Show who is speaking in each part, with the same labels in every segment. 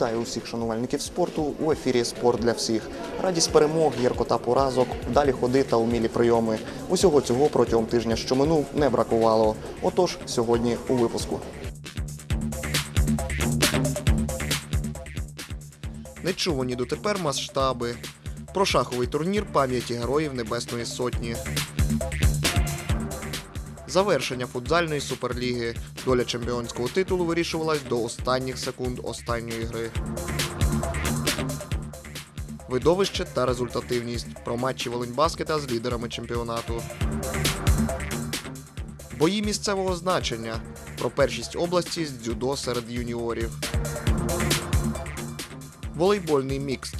Speaker 1: Вітаю усіх шанувальників спорту у ефірі Спорт для всіх. Радість перемог, гіркота поразок, далі ходи та умілі прийоми. Усього цього протягом тижня, що минув, не бракувало. Отож, сьогодні у випуску. Нечувані дотепер масштаби. Про шаховий турнір пам'яті героїв Небесної Сотні. Завершення футзальної суперліги. Доля чемпіонського титулу вирішувалась до останніх секунд останньої гри. Видовище та результативність про матчі Волиньбаскета з лідерами чемпіонату. Бої місцевого значення про першість області з дзюдо серед юніорів. Волейбольний мікст.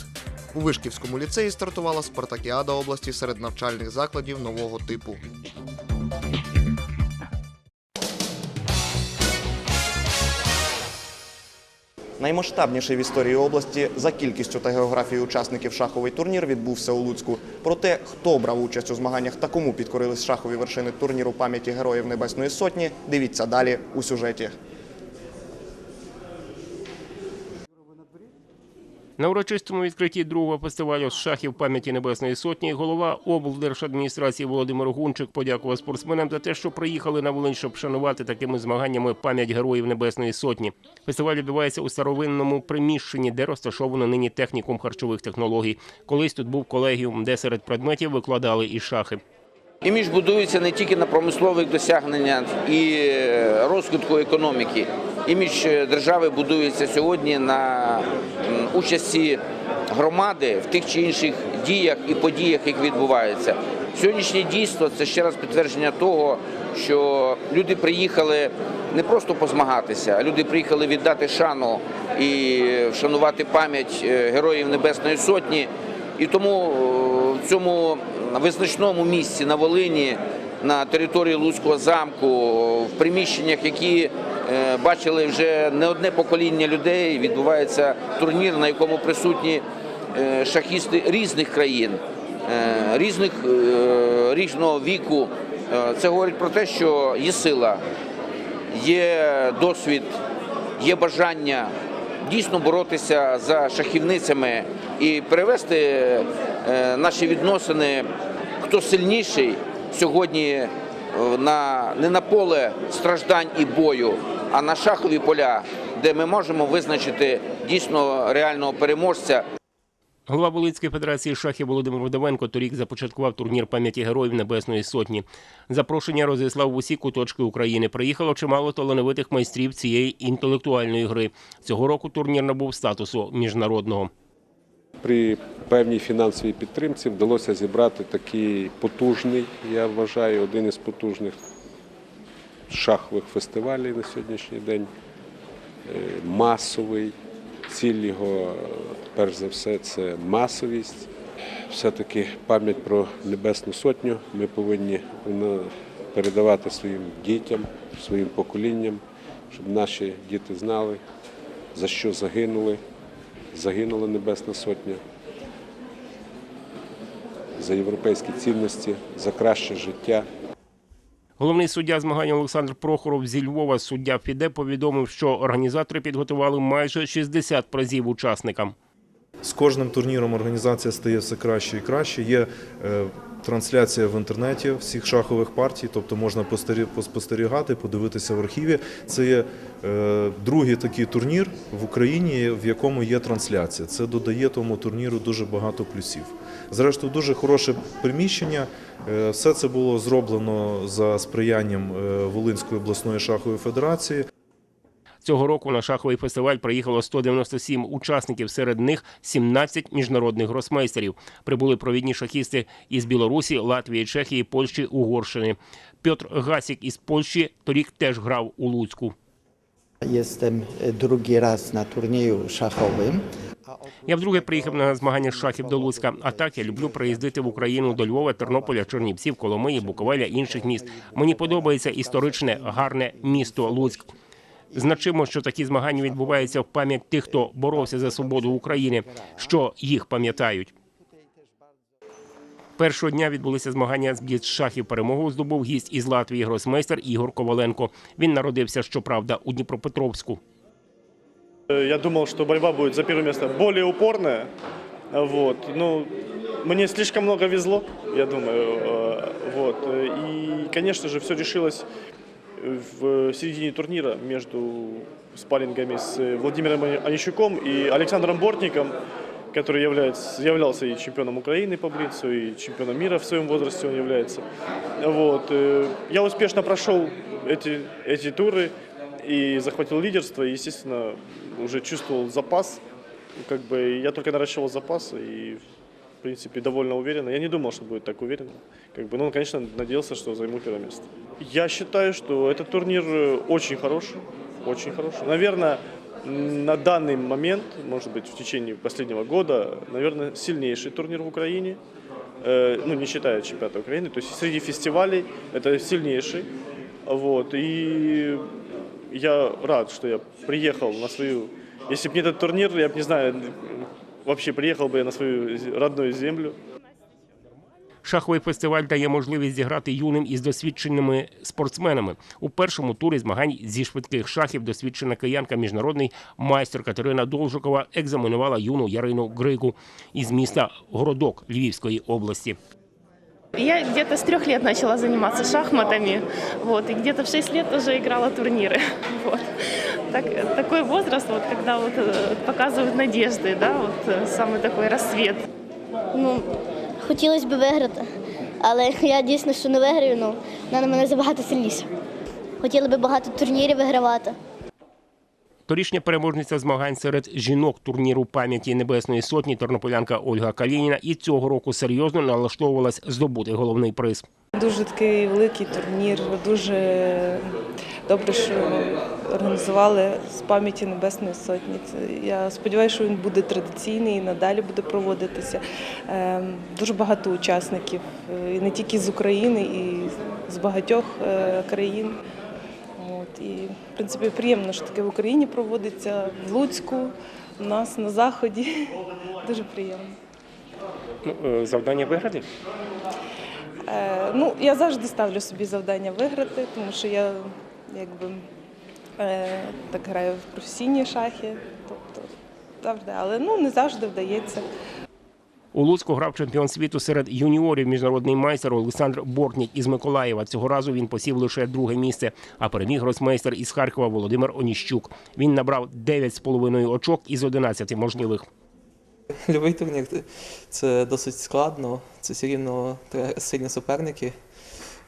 Speaker 1: У Вишківському ліцеї стартувала спартакіада області серед навчальних закладів нового типу. Наймасштабніший в історії області за кількістю та географією учасників шаховий турнір відбувся у Луцьку. Про те, хто брав участь у змаганнях та кому підкорились шахові вершини турніру пам'яті героїв Небесної Сотні, дивіться далі у сюжеті.
Speaker 2: На урочистому відкритті другого фестивалю з шахів пам'яті Небесної Сотні голова облдержадміністрації Володимир Гунчик подякував спортсменам за те, що приїхали на Волинь, щоб шанувати такими змаганнями пам'ять героїв Небесної Сотні. Фестиваль відбувається у старовинному приміщенні, де розташовано нині технікум харчових технологій. Колись тут був колегіум, де серед предметів викладали і шахи.
Speaker 3: Імідж будується не тільки на промислових досягненнях і е, розвитку економіки. Імідж е, держави будується сьогодні на участі громади в тих чи інших діях і подіях, які відбуваються. Сьогоднішнє дійство це ще раз підтвердження того, що люди приїхали не просто позмагатися, а люди приїхали віддати шану і вшанувати пам'ять е, героїв Небесної Сотні. І тому е, в цьому визначному місці на Волині, на території Луцького замку, в приміщеннях, які бачили вже не одне покоління людей, відбувається турнір, на якому присутні е, шахісти різних країн, е, різних е, різного віку. Е, Це говорить про те, що є сила, є досвід, є бажання дійсно боротися за шахівницями і перевести е, наші відносини, хто сильніший сьогодні е, на не на поле страждань і бою, а на шахові поля, де ми можемо визначити дійсно реального переможця.
Speaker 2: Голова Волинської федерації шахів Володимир Вдовенко торік започаткував турнір пам'яті героїв Небесної Сотні. Запрошення розіслав в усі куточки України. Приїхало чимало талановитих майстрів цієї інтелектуальної гри. Цього року турнір набув статусу міжнародного.
Speaker 4: При певній фінансовій підтримці вдалося зібрати такий потужний, я вважаю, один із потужних шахових фестивалів на сьогоднішній день. Е, Масовий. Ціль його, перш за все, це масовість. Все-таки пам'ять про Небесну Сотню ми повинні передавати своїм дітям, своїм поколінням, щоб наші діти знали, за що загинули. Загинула Небесна Сотня за європейські цінності, за краще життя.
Speaker 2: Головний суддя змагань Олександр Прохоров зі Львова, суддя ФІДЕ, повідомив, що організатори підготували майже 60 призів учасникам.
Speaker 5: З кожним турніром організація стає все краще і краще. Є е, трансляція в інтернеті всіх шахових партій, тобто можна постері- поспостерігати, подивитися в архіві. Це є е, другий такий турнір в Україні, в якому є трансляція. Це додає тому турніру дуже багато плюсів. Зрештою, дуже хороше приміщення. Е, Все це було зроблено за сприянням Волинської обласної шахової федерації.
Speaker 2: Цього року на шаховий фестиваль приїхало 197 учасників, серед них 17 міжнародних гросмейстерів. Прибули провідні шахісти із Білорусі, Латвії, Чехії, Польщі, Угорщини. Петр Гасік із Польщі торік теж грав у Луцьку.
Speaker 6: Jestem drugi raz na turnieju szachowym.
Speaker 2: Я вдруге приїхав на змагання з шахів до Луцька. А так я люблю приїздити в Україну до Львова, Тернополя, Чернівців, Коломиї, Буковеля, інших міст. Мені подобається історичне, гарне місто Луцьк. Значимо, що такі змагання відбуваються в пам'ять тих, хто боровся за свободу України, що їх пам'ятають. Першого дня відбулися змагання з шахів. Перемогу здобув гість із Латвії гросмейстер Ігор Коваленко. Він народився, щоправда, у Дніпропетровську.
Speaker 7: Я думал, что борьба будет за первое место более упорная. Вот. Ну, мне слишком много везло, я думаю. Э, Вот. И, конечно же, все решилось в середине турнира между спаррингами с Владимиром Онищуком и Александром Бортником, который является, являлся и чемпионом Украины по Блицу, и чемпионом мира в своем возрасте он является. Вот. Э, Я успешно прошел эти, эти туры и захватил лидерство, и, естественно, уже чувствовал запас. Как бы я только наращивал запас и, в принципе, довольно уверенно. Я не думал, что будет так уверенно. Как бы, ну, конечно, надеялся, что займу первое место. Я считаю, что этот турнир очень хороший, очень хороший. Наверное, на данный момент, может быть, в течение последнего года, наверное, сильнейший турнир в Украине. Э, ну, не считая чемпионата Украины. То есть среди фестивалей это сильнейший. Вот. И я рад, что я приехал на свою... Если бы не этот турнир, я бы не знаю, приехал бы я на свою родную землю.
Speaker 2: Шаховий фестиваль дає можливість зіграти юним із досвідченими спортсменами. У першому турі змагань зі швидких шахів досвідчена киянка, міжнародний майстер Катерина Должукова екзаменувала юну Ярину Григу із міста Городок Львівської області.
Speaker 8: Я где-то с трех лет начала заниматься шахматами, вот, и где-то в шесть лет уже играла турниры. Вот. Так, такой возраст, вот, когда вот, э, показывают надежды, да, вот, э, самый такой рассвет.
Speaker 9: Ну, хотілося б виграти, але я дійсно що не виграю, ну, вона на мене забагато сильніша. Хотіла би багато турнірів вигравати.
Speaker 2: Торішня переможниця змагань серед жінок турніру пам'яті Небесної Сотні тернополянка Ольга Калініна і цього року серйозно налаштовувалась здобути головний приз.
Speaker 10: Дуже такий великий турнір, дуже добре, що організували з пам'яті Небесної Сотні. Я сподіваюся, що він буде традиційний і надалі буде проводитися. Ем, Дуже багато учасників, е, і не тільки з України, і з багатьох е, країн. От, і, в принципі, приємно, що таке в Україні проводиться, в Луцьку, у нас на Заході. Дуже приємно.
Speaker 2: Ну, Завдання виграти.
Speaker 10: Е, ну, я завжди ставлю собі завдання виграти, тому що я якби е, так граю в професійні шахи. Тобто завжди, але ну не завжди вдається.
Speaker 2: У Луцьку грав чемпіон світу серед юніорів міжнародний майстер Олександр Бортнік із Миколаєва. Цього разу він посів лише друге місце, а переміг гросмейстер із Харкова Володимир Оніщук. Він набрав 9,5 очок із 11 можливих.
Speaker 11: Любий турнір це досить складно. Це все рівно сильні суперники,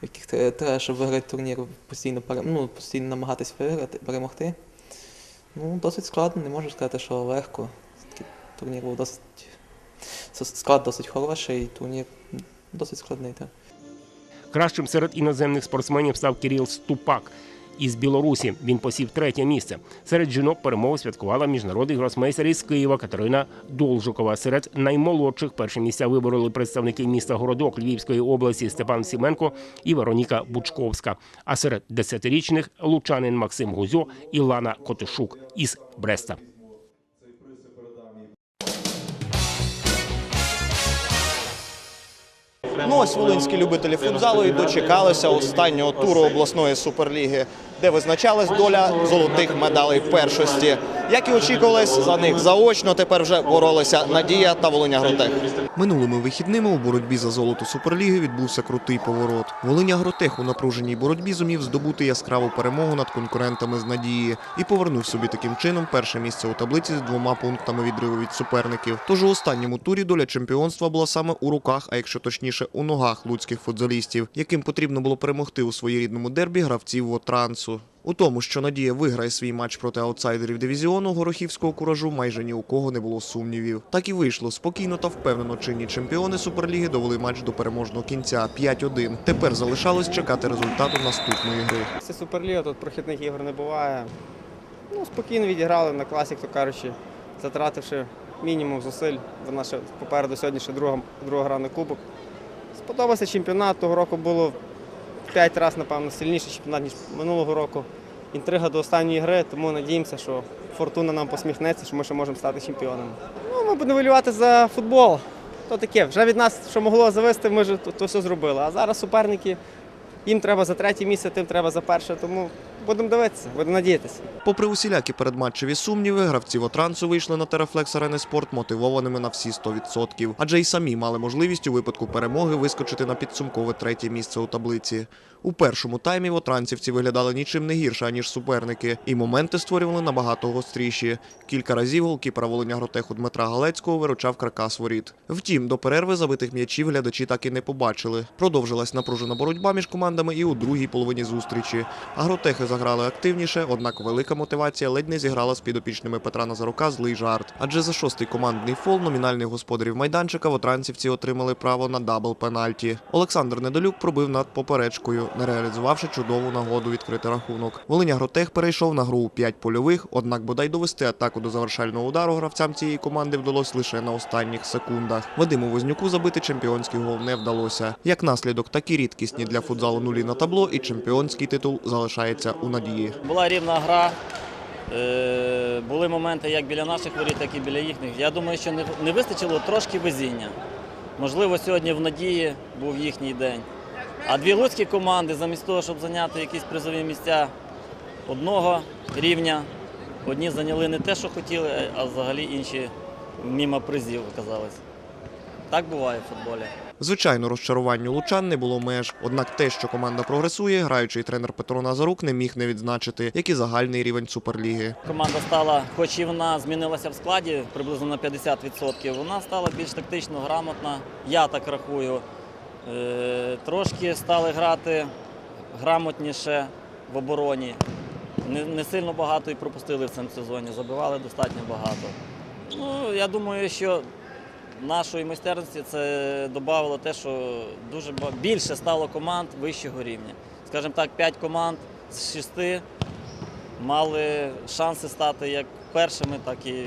Speaker 11: яких треба, щоб виграти турнір, постійно, ну, постійно намагатись виграти, перемогти. Ну, досить складно, не можу сказати, що легко. Такий турнір був досить. Склад досить хороший, турнір досить складний. Так.
Speaker 2: Кращим серед іноземних спортсменів став Кирил Ступак із Білорусі. Він посів третє місце. Серед жінок перемогу святкувала міжнародний гросмейстер із Києва Катерина Должукова. Серед наймолодших перші місця вибороли представники міста Городок Львівської області Степан Сіменко і Вероніка Бучковська. А серед десятирічних лучанин Максим Гузьо і Лана Котишук із Бреста.
Speaker 1: Ну ось волинські любителі футзалу і дочекалися останнього туру обласної суперліги, де визначалась доля золотих медалей першості. Як і очікувалось, за них заочно тепер вже боролися Надія та Волиня Гротех. Минулими вихідними у боротьбі за золото суперліги відбувся крутий поворот. Волиня Гротех у напруженій боротьбі зумів здобути яскраву перемогу над конкурентами з Надії і повернув собі таким чином перше місце у таблиці з двома пунктами відриву від суперників. Тож у останньому турі доля чемпіонства була саме у руках, а якщо точніше у ногах луцьких футзалістів, яким потрібно було перемогти у своєрідному дербі гравців Вотрансу. У тому, що Надія виграє свій матч проти аутсайдерів дивізіону горохівського куражу, майже ні у кого не було сумнівів. Так і вийшло спокійно та впевнено чинні чемпіони суперліги довели матч до переможного кінця 5-1. Тепер залишалось чекати результату наступної гри.
Speaker 12: Це суперліга, тут прохідних ігор не буває. Ну, спокійно відіграли на класі, то кажучи, затративши мінімум зусиль. Вона ще попереду сьогодні ще друга, друга гра на кубок. Сподобався чемпіонат. Того року було п'ять разів, напевно, сильніший чемпіонат, ніж минулого року. Інтрига до останньої гри, тому надіємося, що фортуна нам посміхнеться, що ми ще можемо стати чемпіонами. Ну, ми будемо вилювати за футбол. То таке, вже від нас, що могло завести, ми ж то, то все зробили. А зараз суперники їм треба за третє місце, тим треба за перше. Тому будемо дивитися, будемо надіятися.
Speaker 1: Попри усілякі передматчеві сумніви, гравці Вотрансу вийшли на Терафлекс Арени Спорт мотивованими на всі 100%. Адже й самі мали можливість у випадку перемоги вискочити на підсумкове третє місце у таблиці. У першому таймі вотранцівці виглядали нічим не гірше, аніж суперники, і моменти створювали набагато гостріші. Кілька разів голкіпера Волиня Гротеху Дмитра Галецького виручав каркас воріт. Втім, до перерви забитих м'ячів глядачі так і не побачили. Продовжилась напружена боротьба між командами і у другій половині зустрічі. Агротехи заграли активніше, однак велика мотивація ледь не зіграла з підопічними Петра Назарука злий жарт. Адже за шостий командний фол номінальних господарів майданчика вотранцівці отримали право на дабл пенальті. Олександр Недолюк пробив над поперечкою, не реалізувавши чудову нагоду відкрити рахунок. Волиня Гротех перейшов на гру у п'ять польових, однак бодай довести атаку до завершального удару гравцям цієї команди вдалося лише на останніх секундах. Вадиму Вознюку забити чемпіонський гол не вдалося. Як наслідок, такі рідкісні для футзалу нулі на табло, і чемпіонський титул залишається у надії.
Speaker 13: Була рівна гра. Е, Були моменти як біля наших воріт, так і біля їхніх. Я думаю, що не- вистачило трошки везіння. Можливо, сьогодні в надії був їхній день. А дві луцькі команди, замість того, щоб зайняти якісь призові місця одного рівня, одні зайняли не те, що хотіли, а взагалі інші мімо призів оказались. Так буває в футболі.
Speaker 1: Звичайно, розчаруванню лучан не було меж. Однак те, що команда прогресує, граючий тренер Петро Назарук не міг не відзначити, як і загальний рівень суперліги.
Speaker 13: Команда стала, хоч і вона змінилася в складі приблизно на 50%, вона стала більш тактично грамотна. Я так рахую. Е, Трошки стали грати грамотніше в обороні. Не, сильно багато і пропустили в цьому сезоні, забивали достатньо багато. Ну, я думаю, що нашої майстерності це додало те, що дуже більше стало команд вищого рівня. Скажімо так, 5 команд з 6 мали шанси стати як першими, так і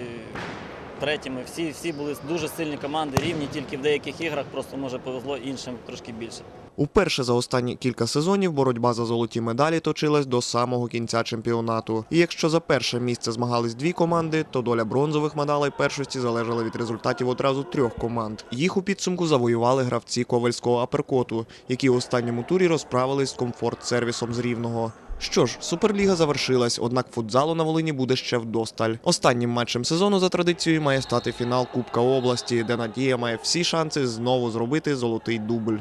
Speaker 13: третіми. Всі, всі були дуже сильні команди, рівні, тільки в деяких іграх просто може повезло іншим трошки більше.
Speaker 1: Уперше за останні кілька сезонів боротьба за золоті медалі точилась до самого кінця чемпіонату. І якщо за перше місце змагались дві команди, то доля бронзових медалей першості залежала від результатів одразу трьох команд. Їх у підсумку завоювали гравці ковальського аперкоту, які у останньому турі розправились з комфорт-сервісом з Рівного. Що ж, суперліга завершилась, однак футзалу на Волині буде ще вдосталь. Останнім матчем сезону за традицією має стати фінал Кубка області, де Надія має всі шанси знову зробити золотий дубль.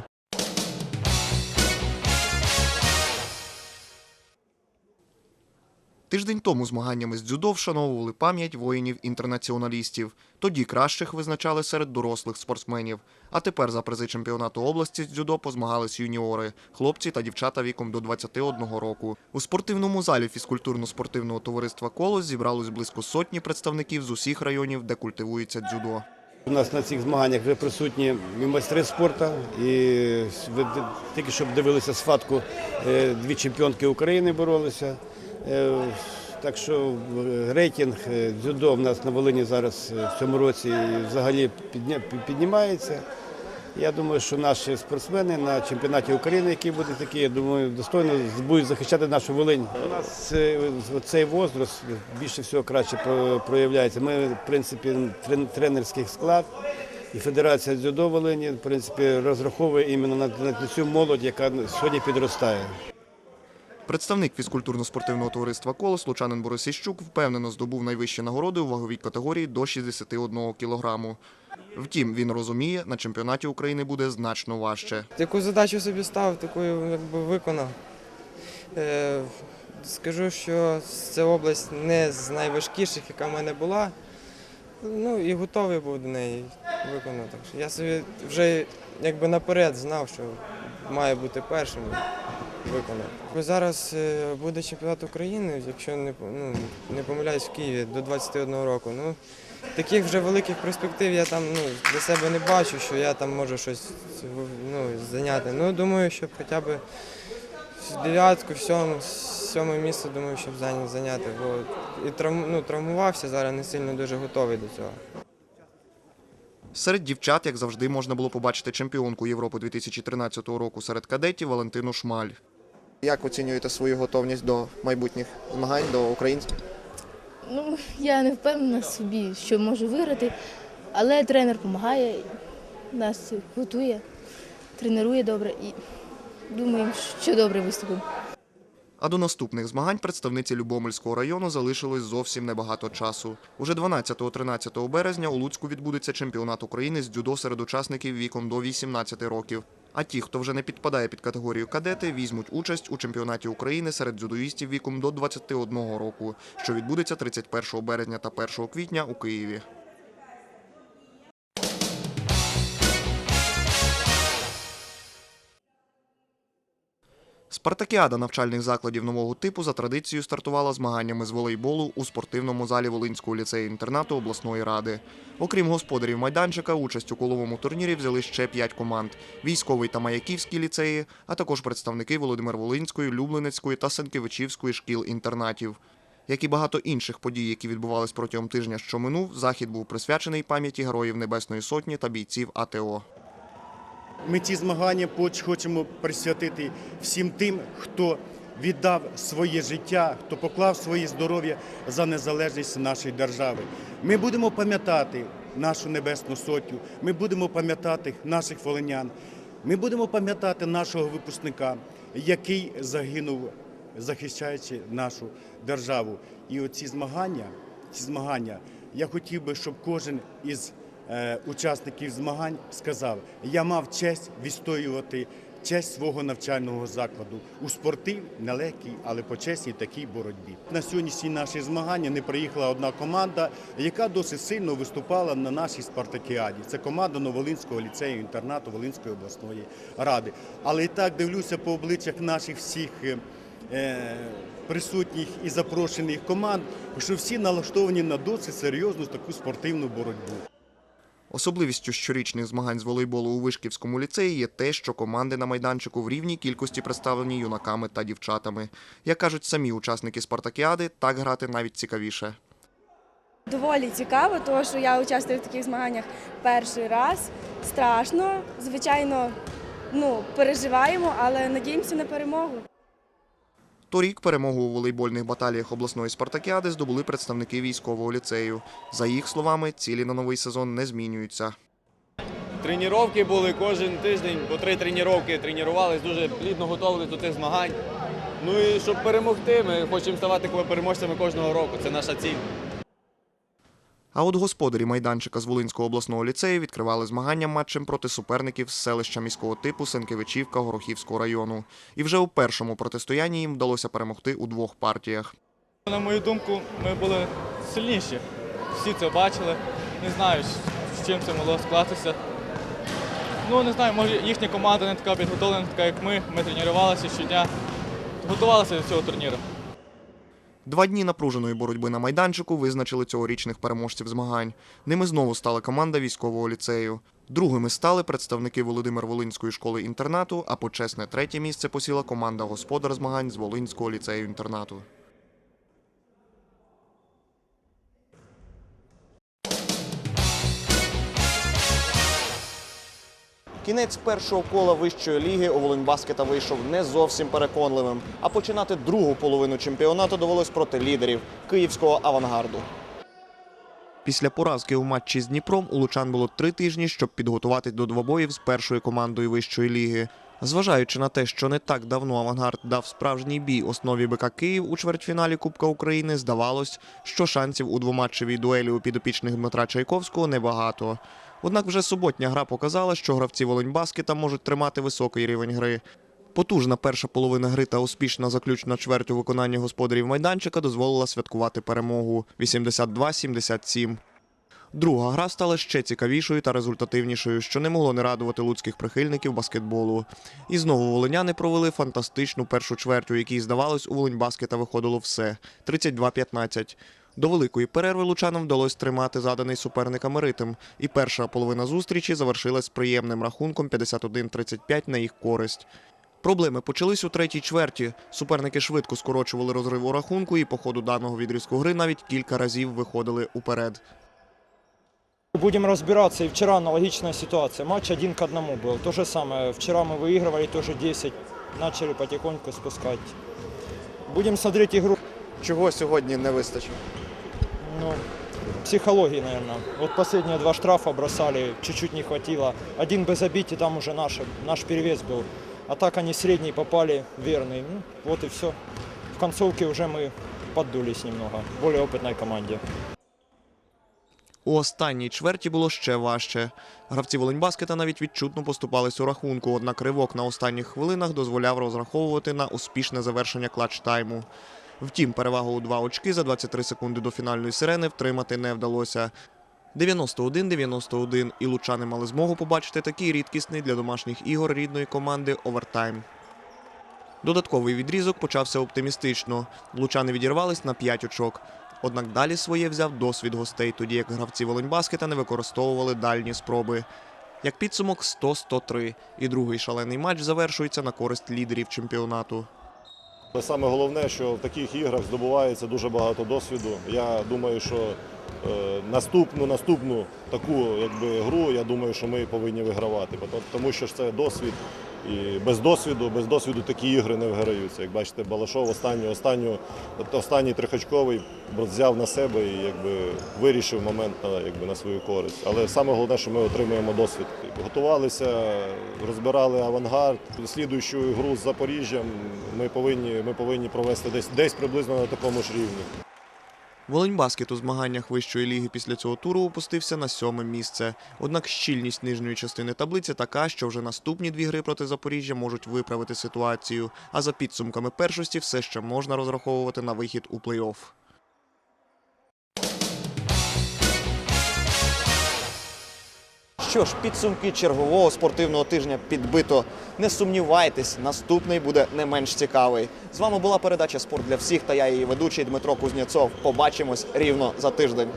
Speaker 1: Тиждень тому змаганнями з дзюдо вшановували пам'ять воїнів-інтернаціоналістів. Тоді кращих визначали серед дорослих спортсменів. А тепер за призи чемпіонату області з дзюдо позмагались юніори, хлопці та дівчата віком до 21 року. У спортивному залі фізкультурно-спортивного товариства «Колос» зібралось близько сотні представників з усіх районів, де культивується дзюдо.
Speaker 14: У нас на цих змаганнях вже присутні і майстри спорту, і ви тільки щоб дивилися схватку, е, дві чемпіонки України боролися. Е, Так що е, рейтинг е, дзюдо в нас на Волині зараз в цьому році взагалі піднімається. Я думаю, що наші спортсмени на чемпіонаті України, який буде такий, я думаю, достойно будуть захищати нашу Волинь. У нас цей возраст більше всього краще проявляється. Ми, в принципі, тренерський склад і Федерація дзюдо Волині, в принципі, розраховує іменно на цю молодь, яка сьогодні підростає.
Speaker 1: Представник фізкультурно-спортивного товариства «Колос» лучанин Борис Іщук впевнено здобув найвищі нагороди у ваговій категорії до 61 кілограму. Втім, він розуміє, на чемпіонаті України буде значно важче.
Speaker 15: Яку задачу собі ставив, таку якби виконав. Е, скажу, що це область не з найважкіших, яка в мене була. Ну і готовий був до неї виконати. Я собі вже якби наперед знав, що має бути першим виконав. Бо Зараз е, буде чемпіонат України, якщо не, ну, не помиляюсь, в Києві до 21 року. Ну, таких вже великих перспектив я там ну, для себе не бачу, що я там можу щось ну, зайняти. Ну, думаю, щоб хоча б дев'ятку, сьому, сьоме місце, думаю, щоб зайня- зайняти. Бо і травм, ну, травмувався, зараз не сильно дуже готовий до цього.
Speaker 1: Серед дівчат, як завжди, можна було побачити чемпіонку Європи 2013 року серед кадетів Валентину Шмаль. Як оцінюєте свою готовність до майбутніх змагань, до українських?
Speaker 16: Ну, я не впевнена собі, що можу виграти, але тренер допомагає, нас готує, тренує добре і думаємо, що добре виступимо.
Speaker 1: А до наступних змагань представниці Любомельського району залишилось зовсім небагато часу. Уже 12-13 березня у Луцьку відбудеться чемпіонат України з дзюдо серед учасників віком до 18 років. А ті, хто вже не підпадає під категорію кадети, візьмуть участь у чемпіонаті України серед дзюдоїстів віком до 21 року, що відбудеться 31 березня та 1 квітня у Києві. Спартакіада навчальних закладів нового типу за традицією стартувала змаганнями з волейболу у спортивному залі Волинського ліцею-інтернату обласної ради. Окрім господарів майданчика, участь у коловому турнірі взяли ще п'ять команд: військовий та маяківський ліцеї, а також представники Володимир-Волинської, Люблинецької та Сенкевичівської шкіл-інтернатів. Як і багато інших подій, які відбувались протягом тижня, що минув, захід був присвячений пам'яті героїв Небесної Сотні та бійців АТО.
Speaker 17: Ми ці змагання хочемо присвятити всім тим, хто віддав своє життя, хто поклав своє здоров'я за незалежність нашої держави. Ми будемо пам'ятати нашу небесну сотню, ми будемо пам'ятати наших волинян, ми будемо пам'ятати нашого випускника, який загинув, захищаючи нашу державу. І оці змагання, ці змагання, я хотів би, щоб кожен із учасників змагань сказав: я мав честь відстоювати честь свого навчального закладу у спортив нелегкій, але почесній такій боротьбі. На сьогоднішні наші змагання не приїхала одна команда, яка досить сильно виступала на нашій спартакіаді. Це команда Новолинського ліцею інтернату Волинської обласної ради. Але і так дивлюся по обличчях наших всіх. е, е, Присутніх і запрошених команд, що всі налаштовані на досить серйозну таку спортивну боротьбу.
Speaker 1: Особливістю щорічних змагань з волейболу у Вишківському ліцеї є те, що команди на майданчику в рівній кількості представлені юнаками та дівчатами. Як кажуть самі учасники спартакіади, так грати навіть цікавіше.
Speaker 18: Доволі цікаво, тому що я участвую в таких змаганнях перший раз. Страшно, звичайно, ну, переживаємо, але надіємося на перемогу.
Speaker 1: Торік перемогу у волейбольних баталіях обласної спартакіади здобули представники військового ліцею. За їх словами, цілі на новий сезон не змінюються.
Speaker 19: Тренування були кожен тиждень, по три тренування тренувалися, дуже плідно готувалися до тих змагань. Ну і щоб перемогти, ми хочемо ставати переможцями кожного року. Це наша ціль.
Speaker 1: А от господарі майданчика з Волинського обласного ліцею відкривали змагання матчем проти суперників з селища міського типу Сенкевичівка Горохівського району. І вже у першому протистоянні їм вдалося перемогти у двох партіях.
Speaker 20: На мою думку, ми були сильніші. Всі це бачили. Не знаю, з чим це могло скластися. Ну, не знаю, може їхня команда не така підготовлена, така як ми. Ми тренувалися щодня, готувалися до цього турніру.
Speaker 1: Два дні напруженої боротьби на майданчику визначили цьогорічних переможців змагань. Ними знову стала команда військового ліцею. Другими стали представники Володимир-Волинської школи інтернату, а почесне третє місце посіла команда господар змагань з Волинського ліцею інтернату. Кінець першого кола вищої ліги у Волиньбаскета вийшов не зовсім переконливим, а починати другу половину чемпіонату довелось проти лідерів київського авангарду. Після поразки у матчі з Дніпром у Лучан було три тижні, щоб підготувати до двобоїв з першою командою вищої ліги. Зважаючи на те, що не так давно авангард дав справжній бій основі БК Київ у чвертьфіналі Кубка України, здавалось, що шансів у двоматчевій дуелі у підопічних Дмитра Чайковського небагато. Однак вже суботня гра показала, що гравці Волиньбаскета можуть тримати високий рівень гри. Потужна перша половина гри та успішна заключна чверть у виконанні господарів майданчика дозволила святкувати перемогу 82-77. Друга гра стала ще цікавішою та результативнішою, що не могло не радувати луцьких прихильників баскетболу. І знову волиняни провели фантастичну першу чверть, у якій, здавалось, у Волиньбаскета виходило все 32-15. До великої перерви лучанам вдалося тримати заданий суперниками ритм, і перша половина зустрічі завершилась приємним рахунком 51-35 на їх користь. Проблеми почались у третій чверті. Суперники швидко скорочували розрив у рахунку і по ходу даного відрізку гри навіть кілька разів виходили уперед.
Speaker 21: Будем разбираться. И вчера аналогичная ситуация. Матч один к одному был. То же самое. Вчера мы выигрывали тоже 10. Начали потихоньку спускать. Будем смотреть игру.
Speaker 1: Чего сьогодні не вистачило?
Speaker 21: Ну, психологии, наверное. Вот последние два штрафа бросали, чуть-чуть не хватило. Один без обид, и там уже наш, наш перевес был. А так они средний попали, верный. Ну, вот и все. в концовке уже мы поддулись немного, более опытной команде.
Speaker 1: У останній чверті було ще важче. Гравці Волиньбаскета навіть відчутно поступались у рахунку, однак ривок на останніх хвилинах дозволяв розраховувати на успішне завершення клатч-тайму. Втім, перевагу у два очки за 23 секунди до фінальної сирени втримати не вдалося. 91-91, і лучани мали змогу побачити такий рідкісний для домашніх ігор рідної команди овертайм. Додатковий відрізок почався оптимістично. Лучани відірвались на 5 очок. Однак далі своє взяв досвід гостей, тоді як гравці Волиньбаскета не використовували дальні спроби. Як підсумок 100-103. І другий шалений матч завершується на користь лідерів чемпіонату.
Speaker 22: Але саме головне, що в таких іграх здобувається дуже багато досвіду. Я думаю, що е, наступну наступну таку якби, гру, я думаю, що ми повинні вигравати. Тому що це досвід. І без досвіду, без досвіду такі ігри не виграються. Як бачите, Балашов останню, останню, останній трьохочковий взяв на себе і якби, вирішив момент на, якби, на свою користь. Але саме головне, що ми отримуємо досвід. Готувалися, розбирали авангард. Слідуючу гру з Запоріжжям ми повинні, ми повинні провести десь, десь приблизно на такому ж рівні.
Speaker 1: Волиньбаскет у змаганнях вищої ліги після цього туру опустився на сьоме місце. Однак щільність нижньої частини таблиці така, що вже наступні дві гри проти Запоріжжя можуть виправити ситуацію. А за підсумками першості все ще можна розраховувати на вихід у плей-офф. Що ж, підсумки чергового спортивного тижня підбито. Не сумнівайтесь, наступний буде не менш цікавий. З вами була передача Спорт для всіх та я її ведучий Дмитро Кузнєцов. Побачимось рівно за тиждень.